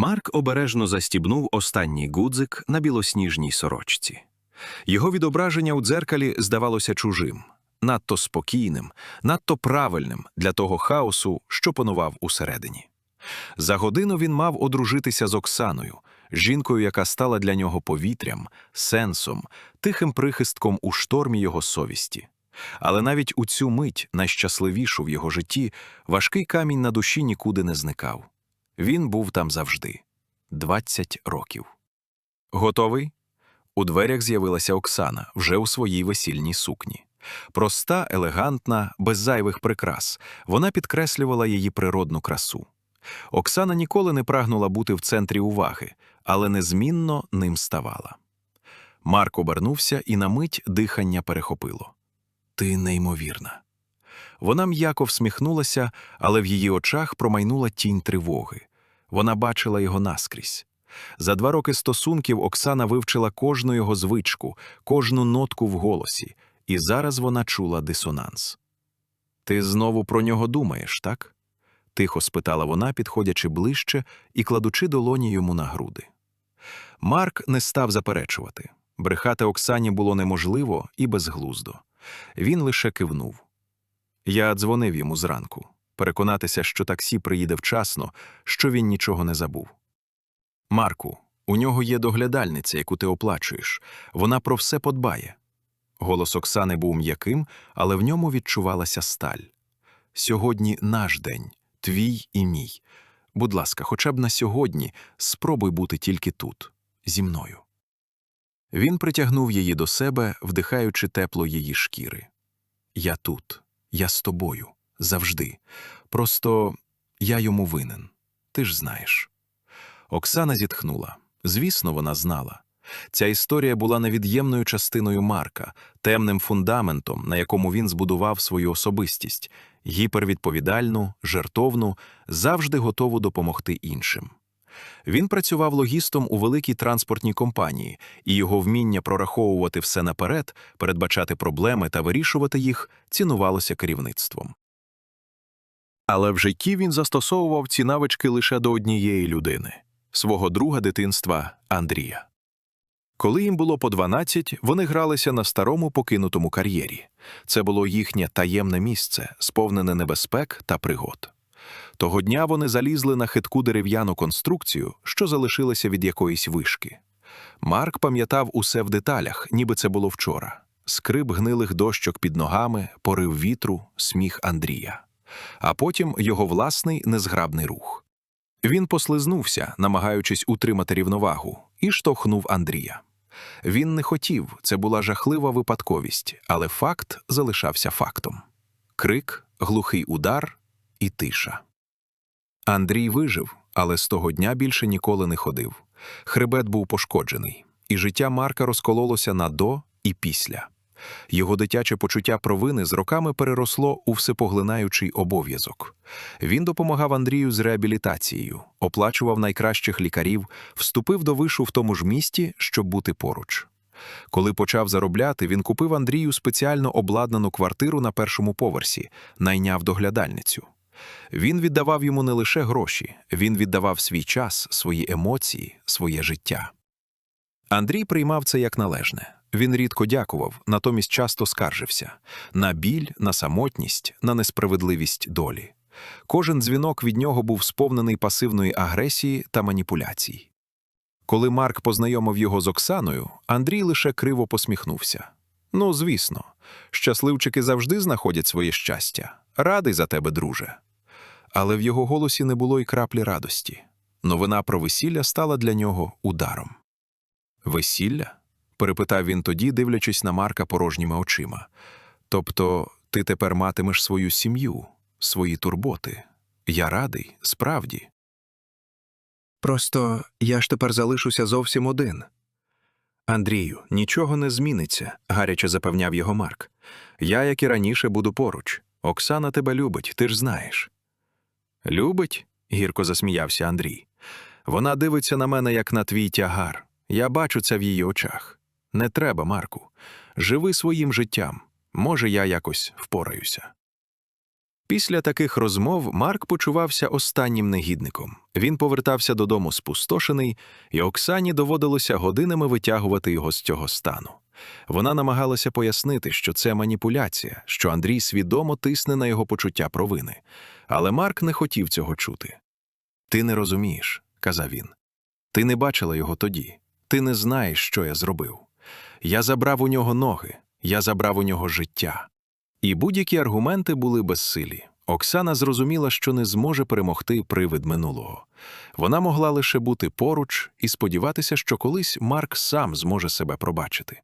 Марк обережно застібнув останній гудзик на білосніжній сорочці. Його відображення у дзеркалі здавалося чужим, надто спокійним, надто правильним для того хаосу, що панував усередині. За годину він мав одружитися з Оксаною, жінкою, яка стала для нього повітрям, сенсом, тихим прихистком у штормі його совісті. Але навіть у цю мить, найщасливішу в його житті, важкий камінь на душі нікуди не зникав. Він був там завжди 20 років. Готовий? У дверях з'явилася Оксана вже у своїй весільній сукні. Проста, елегантна, без зайвих прикрас, вона підкреслювала її природну красу. Оксана ніколи не прагнула бути в центрі уваги, але незмінно ним ставала. Марк обернувся, і на мить дихання перехопило. Ти неймовірна. Вона м'яко всміхнулася, але в її очах промайнула тінь тривоги. Вона бачила його наскрізь. За два роки стосунків Оксана вивчила кожну його звичку, кожну нотку в голосі, і зараз вона чула дисонанс. Ти знову про нього думаєш, так? тихо спитала вона, підходячи ближче і кладучи долоні йому на груди. Марк не став заперечувати. Брехати Оксані було неможливо і безглуздо. Він лише кивнув. Я дзвонив йому зранку, переконатися, що таксі приїде вчасно, що він нічого не забув. Марку, у нього є доглядальниця, яку ти оплачуєш. Вона про все подбає. Голос Оксани був м'яким, але в ньому відчувалася сталь. Сьогодні наш день, твій і мій. Будь ласка, хоча б на сьогодні спробуй бути тільки тут, зі мною. Він притягнув її до себе, вдихаючи тепло її шкіри. Я тут, я з тобою, завжди. Просто я йому винен. Ти ж знаєш. Оксана зітхнула. Звісно, вона знала. Ця історія була невід'ємною частиною Марка, темним фундаментом, на якому він збудував свою особистість, гіпервідповідальну, жертовну, завжди готову допомогти іншим. Він працював логістом у великій транспортній компанії, і його вміння прораховувати все наперед, передбачати проблеми та вирішувати їх цінувалося керівництвом. Але в житті він застосовував ці навички лише до однієї людини свого друга дитинства Андрія. Коли їм було по 12, вони гралися на старому покинутому кар'єрі. Це було їхнє таємне місце, сповнене небезпек та пригод. Того дня вони залізли на хитку дерев'яну конструкцію, що залишилася від якоїсь вишки. Марк пам'ятав усе в деталях, ніби це було вчора: скрип гнилих дощок під ногами, порив вітру, сміх Андрія, а потім його власний незграбний рух. Він послизнувся, намагаючись утримати рівновагу, і штовхнув Андрія. Він не хотів, це була жахлива випадковість, але факт залишався фактом крик, глухий удар і тиша. Андрій вижив, але з того дня більше ніколи не ходив. Хребет був пошкоджений, і життя Марка розкололося на до і після. Його дитяче почуття провини з роками переросло у всепоглинаючий обов'язок. Він допомагав Андрію з реабілітацією, оплачував найкращих лікарів, вступив до вишу в тому ж місті, щоб бути поруч. Коли почав заробляти, він купив Андрію спеціально обладнану квартиру на першому поверсі, найняв доглядальницю. Він віддавав йому не лише гроші, він віддавав свій час, свої емоції, своє життя. Андрій приймав це як належне. Він рідко дякував, натомість часто скаржився на біль, на самотність, на несправедливість долі. Кожен дзвінок від нього був сповнений пасивної агресії та маніпуляцій. Коли Марк познайомив його з Оксаною, Андрій лише криво посміхнувся. Ну, звісно, щасливчики завжди знаходять своє щастя. Радий за тебе, друже. Але в його голосі не було й краплі радості. Новина про весілля стала для нього ударом. Весілля? Перепитав він тоді, дивлячись на Марка порожніми очима. Тобто ти тепер матимеш свою сім'ю, свої турботи. Я радий, справді. Просто я ж тепер залишуся зовсім один. Андрію, нічого не зміниться, гаряче запевняв його Марк. Я, як і раніше, буду поруч. Оксана тебе любить, ти ж знаєш. Любить? гірко засміявся Андрій. Вона дивиться на мене, як на твій тягар. Я бачу це в її очах. Не треба, Марку. Живи своїм життям. Може, я якось впораюся. Після таких розмов Марк почувався останнім негідником. Він повертався додому спустошений, і Оксані доводилося годинами витягувати його з цього стану. Вона намагалася пояснити, що це маніпуляція, що Андрій свідомо тисне на його почуття провини. Але Марк не хотів цього чути. Ти не розумієш, казав він. Ти не бачила його тоді. Ти не знаєш, що я зробив. Я забрав у нього ноги, я забрав у нього життя. І будь-які аргументи були безсилі. Оксана зрозуміла, що не зможе перемогти привид минулого. Вона могла лише бути поруч і сподіватися, що колись Марк сам зможе себе пробачити.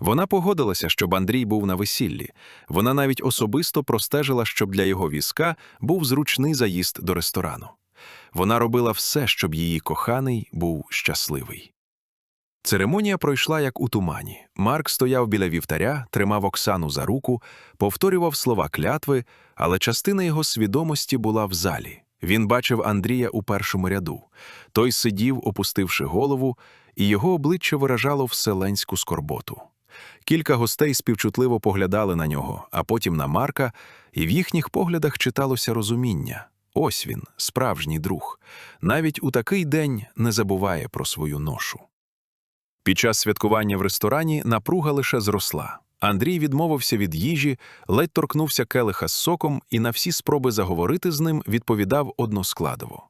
Вона погодилася, щоб Андрій був на весіллі. Вона навіть особисто простежила, щоб для його візка був зручний заїзд до ресторану. Вона робила все, щоб її коханий був щасливий. Церемонія пройшла як у тумані. Марк стояв біля вівтаря, тримав Оксану за руку, повторював слова клятви, але частина його свідомості була в залі. Він бачив Андрія у першому ряду. Той сидів, опустивши голову, і його обличчя виражало вселенську скорботу. Кілька гостей співчутливо поглядали на нього, а потім на Марка, і в їхніх поглядах читалося розуміння. Ось він, справжній друг. Навіть у такий день не забуває про свою ношу. Під час святкування в ресторані напруга лише зросла. Андрій відмовився від їжі, ледь торкнувся келиха з соком і на всі спроби заговорити з ним відповідав односкладово.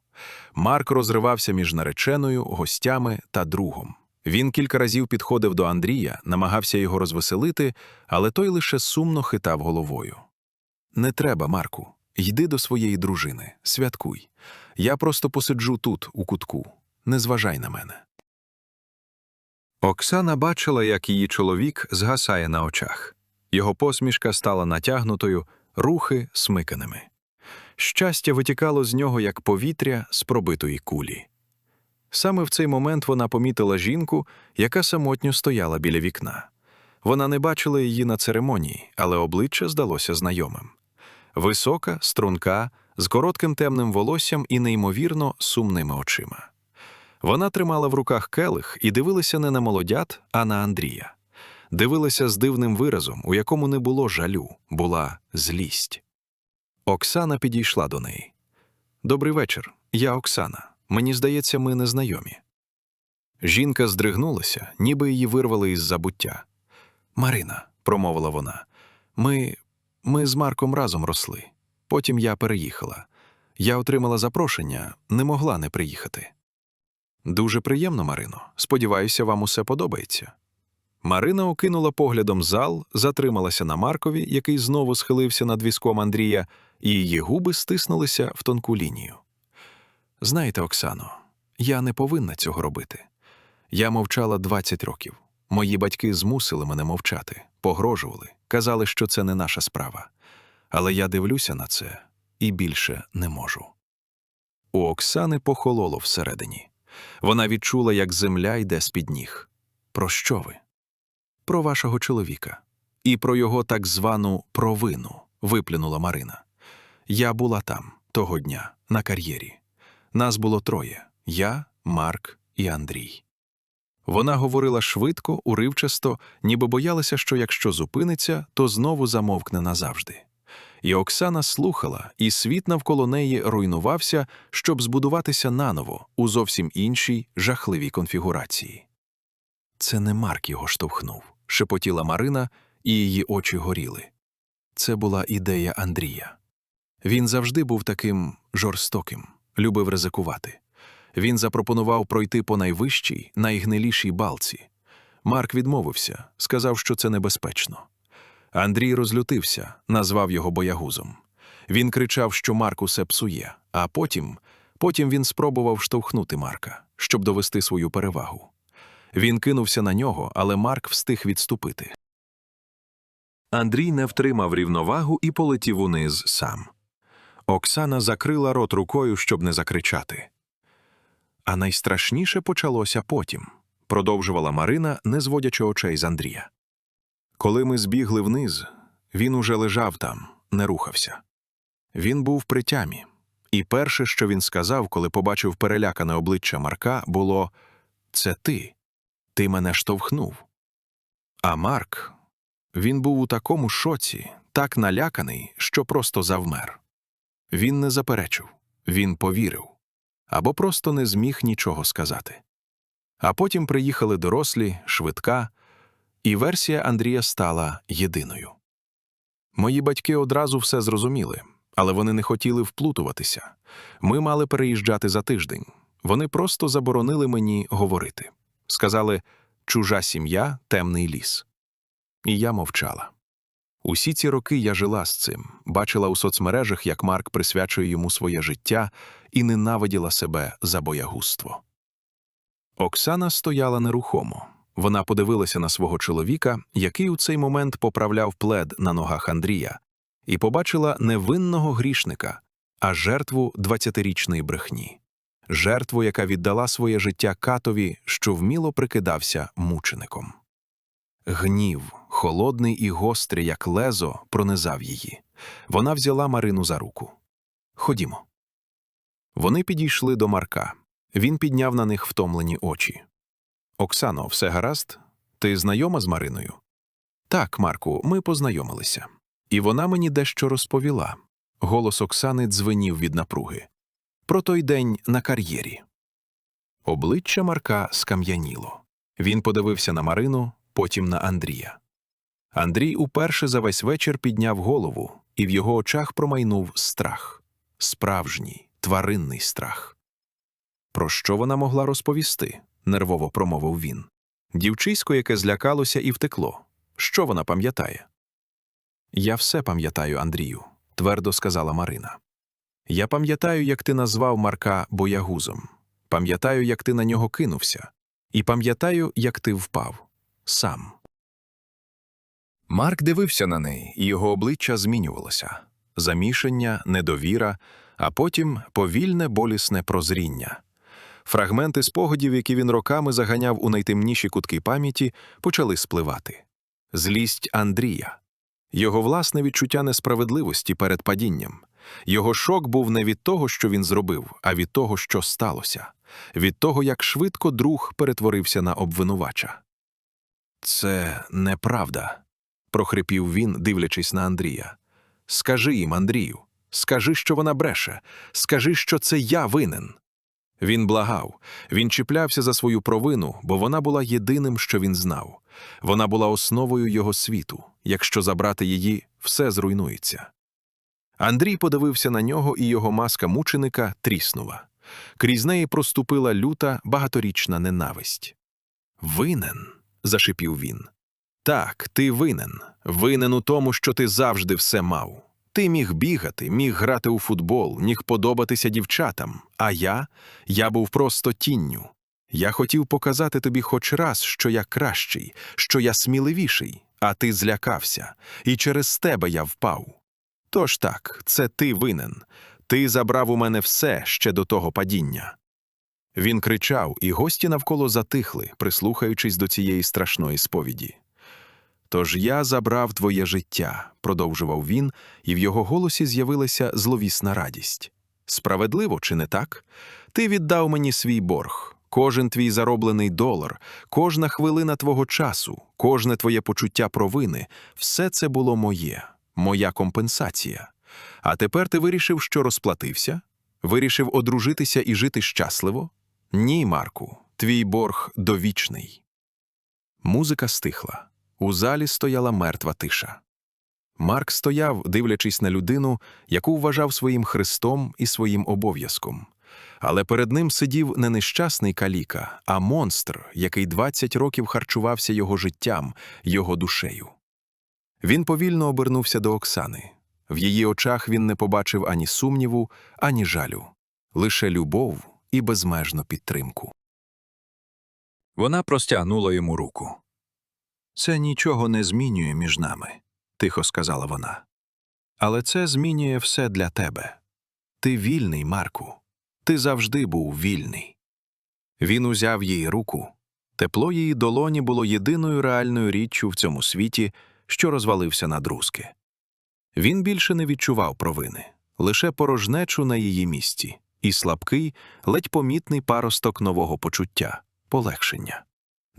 Марк розривався між нареченою, гостями та другом. Він кілька разів підходив до Андрія, намагався його розвеселити, але той лише сумно хитав головою. Не треба, Марку. Йди до своєї дружини, святкуй. Я просто посиджу тут, у кутку. Не зважай на мене. Оксана бачила, як її чоловік згасає на очах. Його посмішка стала натягнутою, рухи смиканими. Щастя витікало з нього, як повітря з пробитої кулі. Саме в цей момент вона помітила жінку, яка самотньо стояла біля вікна. Вона не бачила її на церемонії, але обличчя здалося знайомим. Висока, струнка, з коротким темним волоссям і неймовірно сумними очима. Вона тримала в руках келих і дивилася не на молодят, а на Андрія. Дивилася з дивним виразом, у якому не було жалю, була злість. Оксана підійшла до неї. Добрий вечір, я Оксана. Мені здається, ми незнайомі. Жінка здригнулася, ніби її вирвали із забуття. Марина, промовила вона, ми. ми з Марком разом росли. Потім я переїхала. Я отримала запрошення, не могла не приїхати. Дуже приємно, Марино. Сподіваюся, вам усе подобається. Марина окинула поглядом зал, затрималася на Маркові, який знову схилився над візком Андрія, і її губи стиснулися в тонку лінію. Знаєте, Оксано, я не повинна цього робити. Я мовчала 20 років. Мої батьки змусили мене мовчати, погрожували, казали, що це не наша справа. Але я дивлюся на це і більше не можу. У Оксани похололо всередині. Вона відчула, як земля йде з-під ніг. Про що ви? Про вашого чоловіка. І про його так звану провину, виплюнула Марина. Я була там того дня, на кар'єрі. Нас було троє я, Марк і Андрій. Вона говорила швидко, уривчасто, ніби боялася, що якщо зупиниться, то знову замовкне назавжди. І Оксана слухала, і світ навколо неї руйнувався, щоб збудуватися наново у зовсім іншій жахливій конфігурації. Це не Марк його штовхнув, шепотіла Марина, і її очі горіли. Це була ідея Андрія. Він завжди був таким жорстоким, любив ризикувати. Він запропонував пройти по найвищій, найгнилішій балці. Марк відмовився, сказав, що це небезпечно. Андрій розлютився, назвав його боягузом. Він кричав, що Марк усе псує, а потім, потім він спробував штовхнути Марка, щоб довести свою перевагу. Він кинувся на нього, але Марк встиг відступити. Андрій не втримав рівновагу і полетів униз сам. Оксана закрила рот рукою, щоб не закричати. А найстрашніше почалося потім, продовжувала Марина, не зводячи очей з Андрія. Коли ми збігли вниз, він уже лежав там, не рухався. Він був при тямі, і перше, що він сказав, коли побачив перелякане обличчя Марка, було Це ти, ти мене штовхнув. А Марк, він був у такому шоці, так наляканий, що просто завмер. Він не заперечив, він повірив або просто не зміг нічого сказати. А потім приїхали дорослі, швидка, і версія Андрія стала єдиною. Мої батьки одразу все зрозуміли, але вони не хотіли вплутуватися. Ми мали переїжджати за тиждень. Вони просто заборонили мені говорити. Сказали чужа сім'я, темний ліс. І я мовчала. Усі ці роки я жила з цим, бачила у соцмережах, як Марк присвячує йому своє життя і ненавиділа себе за боягузтво. Оксана стояла нерухомо. Вона подивилася на свого чоловіка, який у цей момент поправляв плед на ногах Андрія, і побачила не винного грішника, а жертву 20-річної брехні. Жертву, яка віддала своє життя катові, що вміло прикидався мучеником. Гнів, холодний і гострий, як лезо, пронизав її. Вона взяла Марину за руку. Ходімо. Вони підійшли до Марка. Він підняв на них втомлені очі. Оксано, все гаразд? Ти знайома з Мариною? Так, Марку, ми познайомилися. І вона мені дещо розповіла. Голос Оксани дзвенів від напруги. Про той день на кар'єрі. Обличчя Марка скам'яніло. Він подивився на Марину, потім на Андрія. Андрій уперше за весь вечір підняв голову, і в його очах промайнув страх справжній, тваринний страх. Про що вона могла розповісти? Нервово промовив він. Дівчисько, яке злякалося і втекло. Що вона пам'ятає? Я все пам'ятаю, Андрію, твердо сказала Марина. Я пам'ятаю, як ти назвав Марка боягузом. Пам'ятаю, як ти на нього кинувся. І пам'ятаю, як ти впав. Сам. Марк дивився на неї, і його обличчя змінювалося замішання, недовіра, а потім повільне болісне прозріння. Фрагменти спогадів, які він роками заганяв у найтемніші кутки пам'яті, почали спливати. Злість Андрія, його власне відчуття несправедливості перед падінням. Його шок був не від того, що він зробив, а від того, що сталося, від того, як швидко друг перетворився на обвинувача. Це неправда, прохрипів він, дивлячись на Андрія. Скажи їм, Андрію, скажи, що вона бреше, скажи, що це я винен. Він благав, він чіплявся за свою провину, бо вона була єдиним, що він знав. Вона була основою його світу. Якщо забрати її, все зруйнується. Андрій подивився на нього, і його маска мученика тріснула. Крізь неї проступила люта багаторічна ненависть. Винен, зашипів він. Так, ти винен. Винен у тому, що ти завжди все мав. Ти міг бігати, міг грати у футбол, міг подобатися дівчатам. А я? Я був просто тінню. Я хотів показати тобі хоч раз, що я кращий, що я сміливіший, а ти злякався, і через тебе я впав. Тож так, це ти винен. Ти забрав у мене все ще до того падіння. Він кричав, і гості навколо затихли, прислухаючись до цієї страшної сповіді. Тож я забрав твоє життя, продовжував він, і в його голосі з'явилася зловісна радість. Справедливо чи не так? Ти віддав мені свій борг, кожен твій зароблений долар, кожна хвилина твого часу, кожне твоє почуття провини все це було моє, моя компенсація. А тепер ти вирішив, що розплатився? Вирішив одружитися і жити щасливо? Ні, Марку, твій борг довічний. Музика стихла. У залі стояла мертва тиша. Марк стояв, дивлячись на людину, яку вважав своїм хрестом і своїм обов'язком. Але перед ним сидів не нещасний каліка, а монстр, який 20 років харчувався його життям, його душею. Він повільно обернувся до Оксани. В її очах він не побачив ані сумніву, ані жалю, лише любов і безмежну підтримку. Вона простягнула йому руку. Це нічого не змінює між нами, тихо сказала вона. Але це змінює все для тебе. Ти вільний, Марку. Ти завжди був вільний. Він узяв її руку. Тепло її долоні було єдиною реальною річчю в цьому світі, що розвалився на друзки. Він більше не відчував провини, лише порожнечу на її місці, і слабкий, ледь помітний паросток нового почуття, полегшення.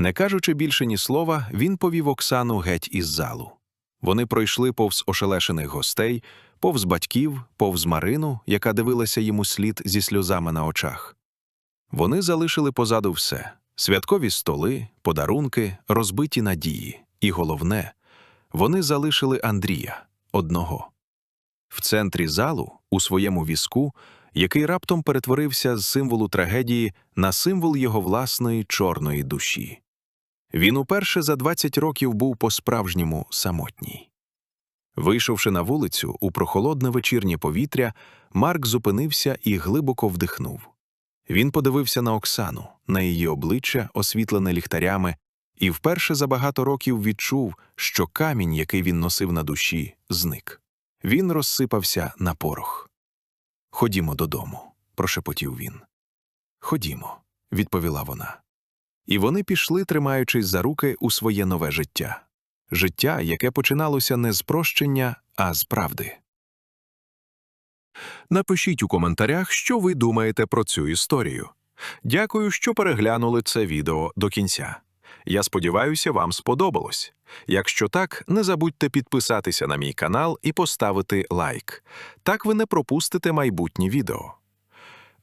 Не кажучи більше ні слова, він повів Оксану геть із залу. Вони пройшли повз ошелешених гостей, повз батьків, повз Марину, яка дивилася йому слід зі сльозами на очах. Вони залишили позаду все святкові столи, подарунки, розбиті надії. І головне, вони залишили Андрія одного. В центрі залу, у своєму візку, який раптом перетворився з символу трагедії на символ його власної чорної душі. Він уперше за 20 років був по-справжньому самотній. Вийшовши на вулицю у прохолодне вечірнє повітря, Марк зупинився і глибоко вдихнув. Він подивився на Оксану, на її обличчя, освітлене ліхтарями, і вперше за багато років відчув, що камінь, який він носив на душі, зник. Він розсипався на порох. Ходімо додому, прошепотів він. Ходімо, відповіла вона. І вони пішли, тримаючись за руки у своє нове життя. Життя, яке починалося не з прощення, а з правди. Напишіть у коментарях, що ви думаєте про цю історію. Дякую, що переглянули це відео до кінця. Я сподіваюся, вам сподобалось. Якщо так, не забудьте підписатися на мій канал і поставити лайк. Так ви не пропустите майбутні відео.